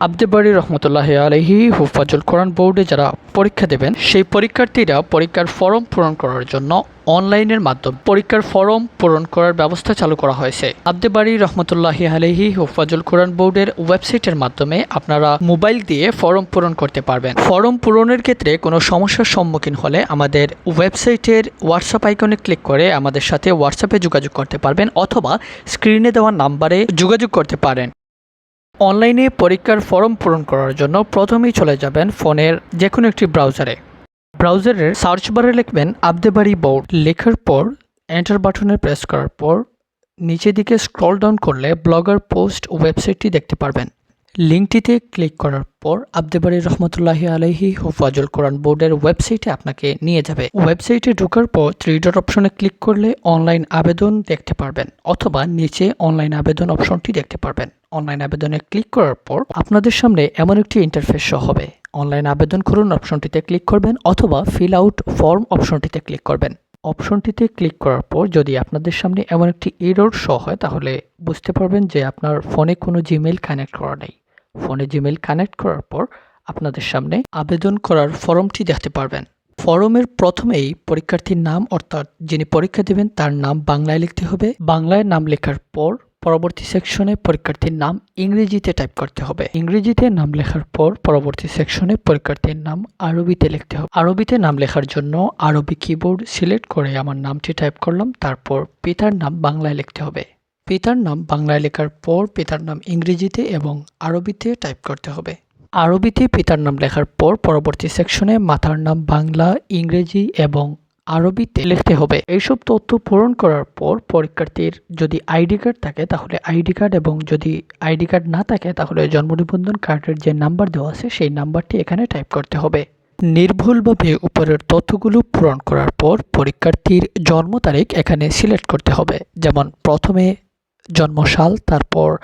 আব্দে বাড়ি রহমতুল্লাহ আলহি হুফাজুল কোরআন বোর্ডে যারা পরীক্ষা দেবেন, সেই পরীক্ষার্থীরা পরীক্ষার ফর্ম পূরণ করার জন্য অনলাইনের মাধ্যমে পরীক্ষার ফর্ম পূরণ করার ব্যবস্থা চালু করা হয়েছে। আব্দে বাড়ি রহমতুল্লাহ আলহি হুফাজুল কোরআন বোর্ডের ওয়েবসাইটের মাধ্যমে আপনারা মোবাইল দিয়ে ফর্ম পূরণ করতে পারবেন। ফর্ম পূরণের ক্ষেত্রে কোনো সমস্যার সম্মুখীন হলে আমাদের ওয়েবসাইটের হোয়াটসঅ্যাপ আইকনে ক্লিক করে আমাদের সাথে হোয়াটসঅ্যাপে যোগাযোগ করতে পারবেন অথবা স্ক্রিনে দেওয়া নাম্বারে যোগাযোগ করতে পারেন। অনলাইনে পরীক্ষার ফর্ম পূরণ করার জন্য প্রথমেই চলে যাবেন ফোনের যে কোনো একটি ব্রাউজারে। ব্রাউজারের সার্চ বারে লিখবেন আবদেবাড়ি বোর্ড। লেখার পর এন্টার বাটনে প্রেস করার পর নিচের দিকে স্ক্রল ডাউন করলে ব্লগার পোস্ট ওয়েবসাইটটি দেখতে পারবেন। লিঙ্কটিতে ক্লিক করার পর আবদেবাড়ি রহমতুল্লাহি আলহি হুফাজুল কোরআন বোর্ডের ওয়েবসাইটে আপনাকে নিয়ে যাবে। ওয়েবসাইটে ঢোকার পর থ্রি ডট অপশনে ক্লিক করলে অনলাইন আবেদন দেখতে পারবেন অথবা নিচে অনলাইন আবেদন অপশনটি দেখতে পারবেন। অনলাইন আবেদনে ক্লিক করার পর আপনাদের সামনে এমন একটি ইন্টারফেস শো হবে। অনলাইন আবেদন করুন অপশনটিতে ক্লিক করবেন অথবা ফিল আউট ফর্ম অপশনটিতে ক্লিক করবেন। অপশনটিতে ক্লিক করার পর যদি আপনাদের সামনে এমন একটি এরর শো হয় তাহলে বুঝতে পারবেন যে আপনার ফোনে কোনো জিমেল কানেক্ট করা নেই। ফোনে জিমেইল কানেক্ট করার পর আপনাদের সামনে আবেদন করার ফর্মটি দেখতে পারবেন। ফর্মের প্রথমেই পরীক্ষার্থীর নাম, অর্থাৎ যিনি পরীক্ষা দেবেন, তার নাম বাংলায় লিখতে হবে। বাংলায় নাম লেখার পর পরবর্তী সেকশনে পরীক্ষার্থীর নাম ইংরেজিতে টাইপ করতে হবে। ইংরেজিতে নাম লেখার পর পরবর্তী সেকশনে পরীক্ষার্থীর নাম আরবিতে লিখতে হবে। আরবিতে নাম লেখার জন্য আরবি কিবোর্ড সিলেক্ট করে আমার নামটি টাইপ করলাম, তারপর পিতার নাম বাংলায় লিখতে হবে। পিতার নাম বাংলায় লেখার পর পিতার নাম ইংরেজিতে এবং আরবিতে টাইপ করতে হবে। আরবিতে পিতার নাম লেখার পর পরবর্তী সেকশনে মাতার নাম বাংলা, ইংরেজি এবং আরবিতে লিখতে হবে। এইসব তথ্য পূরণ করার পর পরীক্ষার্থীর যদি আইডি কার্ড থাকে তাহলে আইডি কার্ড এবং যদি আইডি কার্ড না থাকে তাহলে জন্ম নিবন্ধন কার্ডের যে নাম্বার দেওয়া আছে সেই নাম্বারটি এখানে টাইপ করতে হবে। নির্ভুলভাবে উপরের তথ্যগুলো পূরণ করার পর পরীক্ষার্থীর জন্ম তারিখ এখানে সিলেক্ট করতে হবে। যেমন প্রথমে জন্মসাল, তারপর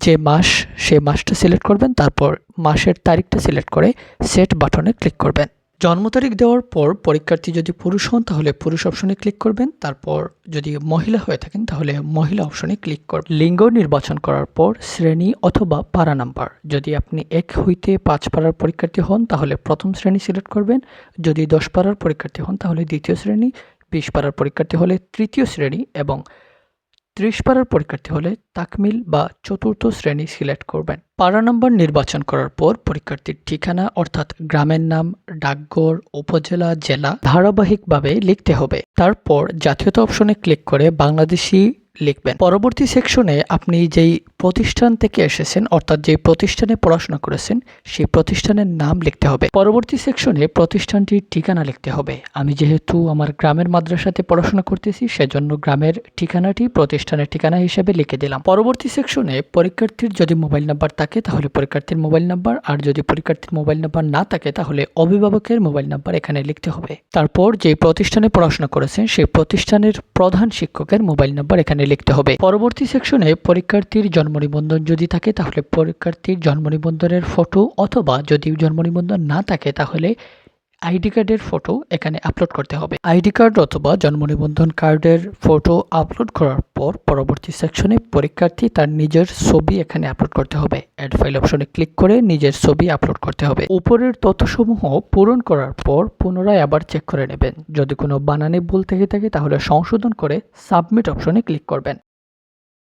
যে মাস, সে মাসটা সিলেক্ট করবেন, তারপর মাসের তারিখটা সিলেক্ট করে সেট বাটনে ক্লিক করবেন। জন্ম তারিখ দেওয়ার পর পরীক্ষার্থী যদি পুরুষ হন, তাহলে পুরুষ অপশনে ক্লিক করবেন, তারপর যদি মহিলা হয়ে থাকেন, তাহলে মহিলা অপশনে ক্লিক করবেন। লিঙ্গ নির্বাচন করার পর শ্রেণি অথবা পারা নাম্বার। যদি আপনি এক হইতে পাঁচ পাড়ার পরীক্ষার্থী হন, তাহলে প্রথম শ্রেণি সিলেক্ট করবেন। যদি দশ পাড়ার পরীক্ষার্থী হন, তাহলে দ্বিতীয় শ্রেণি, বিশ পাড়ার পরীক্ষার্থী হলে তৃতীয় শ্রেণি এবং ত্রিশ পাড়ার পরীক্ষার্থী হলে তাকমিল বা চতুর্থ শ্রেণি সিলেক্ট করবেন। পাড়া নম্বর নির্বাচন করার পর পরীক্ষার্থীর ঠিকানা অর্থাৎ গ্রামের নাম, ডাকঘর, উপজেলা, জেলা ধারাবাহিকভাবে লিখতে হবে। তারপর জাতীয়তা অপশনে ক্লিক করে বাংলাদেশি লিখবেন। পরবর্তী সেকশনে আপনি যেই প্রতিষ্ঠান থেকে এসেছেন, অর্থাৎ যে প্রতিষ্ঠানে পড়াশোনা করেছেন, সেই প্রতিষ্ঠানের নাম লিখতে হবে। পরবর্তী সেকশনে প্রতিষ্ঠানটির ঠিকানা লিখতে হবে। আমি যেহেতু আমার গ্রামের মাদ্রাসাতে পড়াশোনা করতেছি, সেজন্য গ্রামের ঠিকানাটি প্রতিষ্ঠানের ঠিকানা হিসেবে লিখে দিলাম। পরবর্তী সেকশনে পরীক্ষার্থীর যদি মোবাইল নাম্বার থাকে, তাহলে পরীক্ষার্থীর মোবাইল নাম্বার, আর যদি পরীক্ষার্থীর মোবাইল নাম্বার না থাকে, তাহলে অভিভাবকের মোবাইল নাম্বার এখানে লিখতে হবে। তারপর যে প্রতিষ্ঠানে পড়াশোনা করেছেন, সেই প্রতিষ্ঠানের প্রধান শিক্ষকের মোবাইল নাম্বার এখানে লিখতে হবে। পরবর্তী সেকশনে পরীক্ষার্থীর জন্ম নিবন্ধন যদি থাকে, তাহলে পরীক্ষার্থীর জন্ম নিবন্ধনের ফটো অথবা যদি জন্ম নিবন্ধন না থাকে, তাহলে আইডি কার্ডের ফটো এখানে আপলোড করতে হবে। আইডি কার্ড অথবা জন্ম নিবন্ধন কার্ডের ফটো আপলোড করার পর পরবর্তী সেকশনে পরীক্ষার্থী তার নিজের ছবি এখানে আপলোড করতে হবে। অ্যাড ফাইল অপশনে ক্লিক করে নিজের ছবি আপলোড করতে হবে। উপরের তথ্যসমূহ পূরণ করার পর পুনরায় আবার চেক করে নেবেন। যদি কোনো বানানে ভুল থেকে থাকে তাহলে সংশোধন করে সাবমিট অপশনে ক্লিক করবেন।